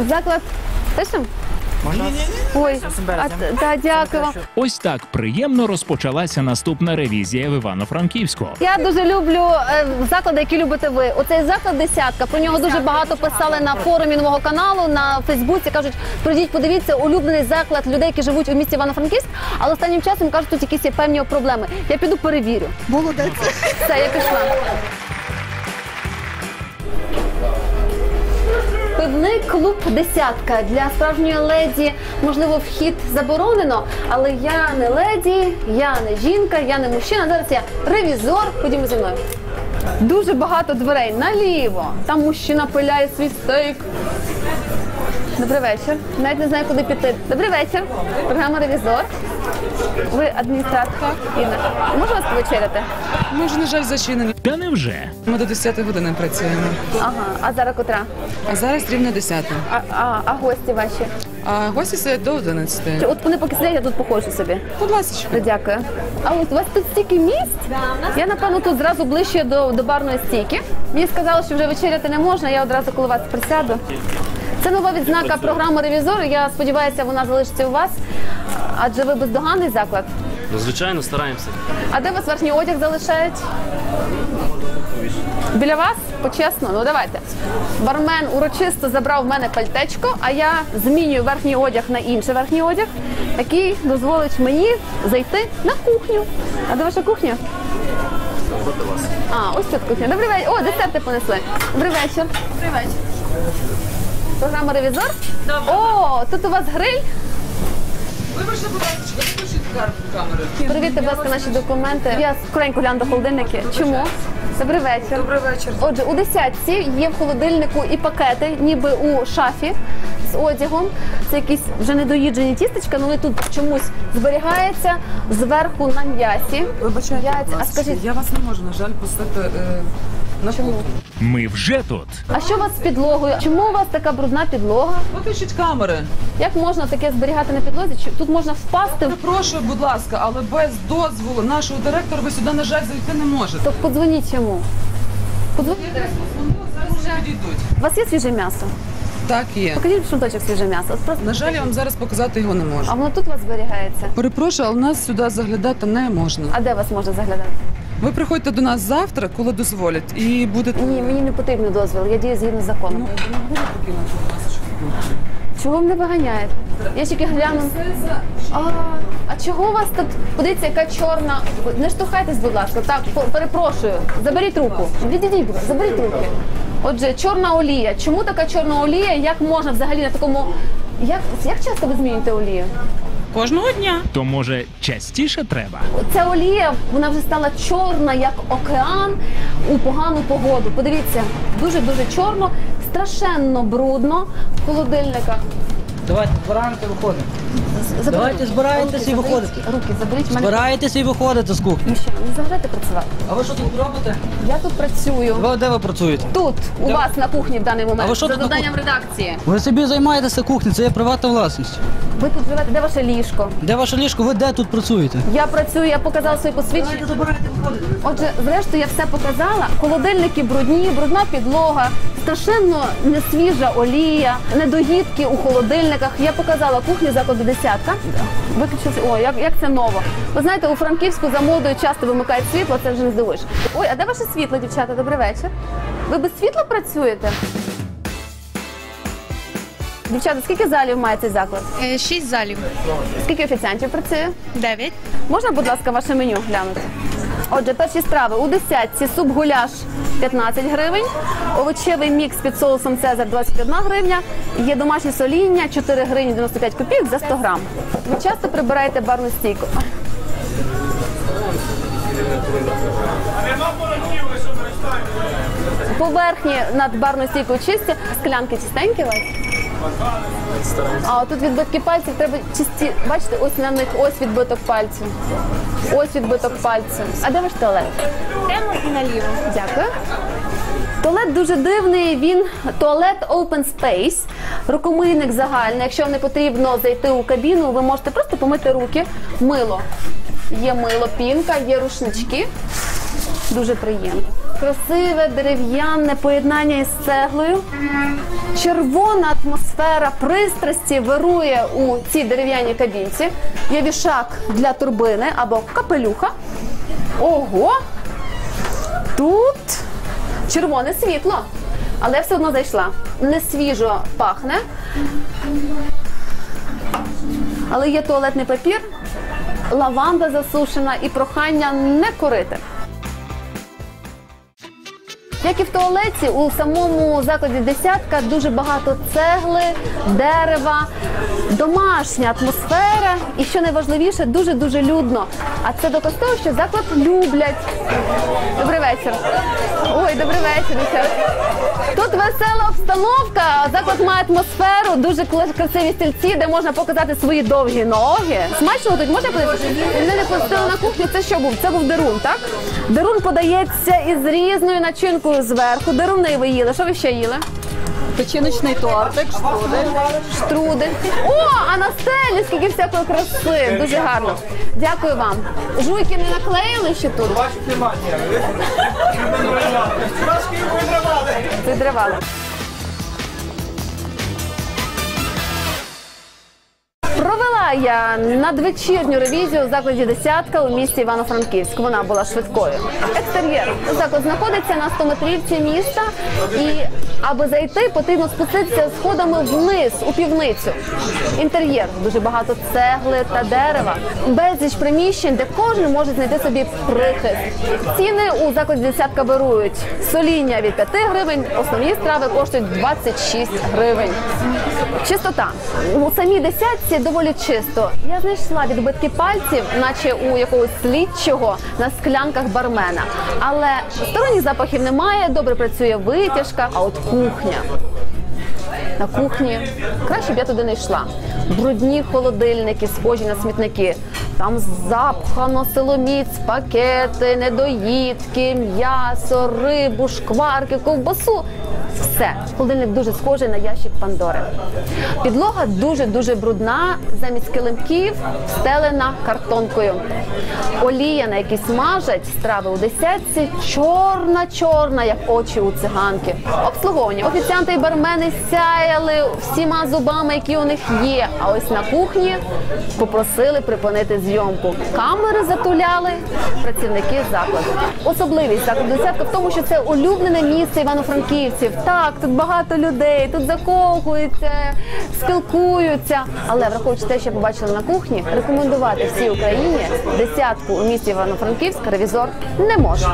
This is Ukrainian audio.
Заклад пишем? Можна? Ой, а, та, дякую вам. Ось так приємно розпочалася наступна ревізія в Івано-Франківську. Я дуже люблю е, заклади, які любите ви. Оцей заклад десятка. Про нього дуже багато писали на форумі нового каналу на Фейсбуці. кажуть, прийдіть, подивіться, улюблений заклад людей, які живуть у місті Івано-Франківськ. Але останнім часом кажуть, тут якісь є певні проблеми. Я піду перевірю. Молодець. Все, я пішла. Пивний клуб десятка для справжньої леді. Можливо, вхід заборонено, але я не леді, я не жінка, я не мужчина. Зараз я ревізор. Ходімо зі мною. Дуже багато дверей наліво. Там мужчина пиляє свій стейк. Добрий вечір. Навіть не знаю, куди піти. Добрий вечір. Програма Ревізор. Ви адміністраторка Інна. Можу вас повечеряти? Ми ж, на жаль, зачинені. Та невже? Ми до 10 години працюємо. Ага, а зараз котра? А зараз рівно 10. А, а, а гості ваші? А гості сидять до 11. Чи От вони поки сидять, я тут походжу собі. Будь ласка. Ну, Дякую. А от у вас тут стільки місць? Я напевно тут зразу ближче до, до барної стійки. Мені сказали, що вже вечеряти не можна, я одразу коло вас присяду. Це нова відзнака програми Ревізор. Я сподіваюся, вона залишиться у вас. Адже ви бездоганний заклад. Ну, звичайно, стараємося. А де вас верхній одяг залишають? Біля вас? Почесно? Ну давайте. Бармен урочисто забрав в мене пальтечко, а я змінюю верхній одяг на інший верхній одяг, який дозволить мені зайти на кухню. А де ваша кухня? А, ось тут кухня. Добрий вечір. О, десерти понесли. Добрий вечір. Добрий вечір. Програма Ревізор? О, тут у вас гриль. Вибачте, будь ласка, виключіть камери. Перевірте, будь ласка, наші документи. Я скоренько гляну до холодильники. Чому? Добрий вечір. Добрий вечір. Отже, у десятці є в холодильнику і пакети, ніби у шафі з одягом. Це якісь вже недоїджені тістечка, але тут чомусь зберігаються зверху на м'ясі. Вибачайте, Яйця. будь А ласка. скажіть, Я вас не можу, на жаль, пустити е, на кухню. Ми вже тут. а що у вас з підлогою? Чому у вас така брудна підлога? Виключіть камери. Як можна таке зберігати на підлозі? Чи тут можна впасти? Прошу, будь ласка, але без дозволу нашого директора ви сюди, на жаль, зайти не можете. То подзвоніть йому. Подзвоніть. Вони зараз вже підійдуть. У вас є свіже м'ясо? Так є. Покажіть шматочок свіже м'ясо. От просто- На жаль, я вам зараз показати його не можу. А воно тут у вас зберігається? Перепрошую, але нас сюди заглядати не можна. А де вас можна заглядати? Ви приходьте до нас завтра, коли дозволять, і будете. Ні, мені не потрібен дозвіл, я дію згідно з законом. Ну, ви не покинути? Чого мене виганяєте? Я тільки гляну. А, а чого у вас тут? Подивіться, яка чорна. Не штовхайтесь, будь ласка. Так, по- перепрошую. Заберіть руку. Відійдіть, будь ласка, заберіть руки. Отже, чорна олія. Чому така чорна олія? Як можна взагалі на такому. Як, як часто ви змінюєте олію? Кожного дня. То може частіше треба? Ця олія вона вже стала чорна, як океан у погану погоду. Подивіться, дуже дуже чорно, страшенно брудно в холодильниках. Давайте збираємося, виходимо. Заберіть Давайте руки. збирайтеся Руки і заберіть. виходите. Руки заберіть в мене. Збираєтеся і виходите з кухні. Мужчина, не заважайте працювати. А ви що тут робите? Я тут працюю. Ви де ви працюєте? Тут, у вас на кухні в даний момент. А ви що за тут на завданням редакції. Ви собі займаєтеся кухнею, це є приватна власність. Ви тут живете, де ваше ліжко? Де ваше ліжко? Ви де тут працюєте? Я працюю, я показала свої посвідчення. забирайте, виходите. Отже, зрештою, я все показала. Холодильники брудні, брудна підлога, страшенно несвіжа олія, недоїдки у холодильниках. Я показала кухню закладу десятка. Виключився. О, як, як це ново. Ви знаєте, у Франківську за модою часто вимикають світло, це вже не здивуєш. Ой, а де ваше світло, дівчата? Добрий вечір. Ви без світла працюєте? Дівчата, скільки залів має цей заклад? Е, Шість залів. Скільки офіціантів працює? Дев'ять. Можна, будь ласка, ваше меню глянути? Отже, перші страви у десятці суп-гуляш 15 гривень, овочевий мікс під соусом Цезар 21 гривня, є домашнє соління 4 гривні 95 копійок за 100 грам. Ви часто прибираєте барну стійку? Поверхні над барною стійкою чисті, склянки чистенькі у вас? А тут відбитки пальців треба чисті. Бачите, ось на них ось відбиток пальців. Ось відбиток пальців. А де ваш туалет? Прямо і наліво. Дякую. Туалет дуже дивний. Він туалет open space, рукомийник загальний. Якщо вам не потрібно зайти у кабіну, ви можете просто помити руки. Мило. Є мило, пінка, є рушнички. Дуже приємно. Красиве дерев'яне поєднання із цеглою. Червона атмосфера пристрасті вирує у цій дерев'яній кабінці. Є вішак для турбини або капелюха. Ого! Тут червоне світло, але все одно зайшла. Не свіжо пахне. Але є туалетний папір, лаванда засушена і прохання не курити. Як і в туалеті, у самому закладі десятка дуже багато цегли, дерева, домашня атмосфера і, що найважливіше, дуже дуже людно. А це доказ того, що заклад люблять. Добрий вечір. Ой, добрий вечір. Тут весела обстановка, заклад має атмосферу, дуже красиві стільці, де можна показати свої довгі ноги. Смачно тут можна подивитися? Мене не пустили на кухню. Це що був? Це був дерун, так? Дерун подається із різною начинкою зверху. Деруни ви їли. Що ви ще їли? Печіночний тортик, штрудель. Штрудель. О, а на стелі скільки всякої краси. Дуже гарно. Дякую вам. Жуйки не наклеїли ще тут? Відривали. Провела я надвечірню ревізію у закладі десятка у місті Івано-Франківськ. Вона була швидкою. Екстер'єр. Заклад знаходиться на 100 метрівці міста, і аби зайти, потрібно спуститися сходами вниз у півницю. Інтер'єр дуже багато цегли та дерева, безліч приміщень, де кожен може знайти собі прихист. Ціни у закладі десятка вирують. Соління від 5 гривень, основні страви коштують 26 гривень. Чистота у самій десятці доволі чисто. Я знайшла відбитки пальців, наче у якогось слідчого на склянках бармена. Але сторонніх запахів немає. Добре працює витяжка. А от кухня. На кухні краще б я туди не йшла. Брудні холодильники, схожі на смітники. Там запхано силоміць, пакети, недоїдки, м'ясо, рибу, шкварки, ковбасу. Все, холодильник дуже схожий на ящик Пандори. Підлога дуже дуже брудна. Замість килимків встелена картонкою. Олія, на якій смажать страви у десятці, чорна, чорна, як очі у циганки. Обслуговування. Офіціанти і бармени сяяли всіма зубами, які у них є. А ось на кухні попросили припинити зйомку. Камери затуляли працівники закладу. Особливість закладу десятка в тому, що це улюблене місце івано-франківців. Так, тут багато людей, тут закохуються, спілкуються. Але враховуючи те, що я побачила на кухні, рекомендувати всій Україні десятку у місті Івано-Франківськ ревізор не може.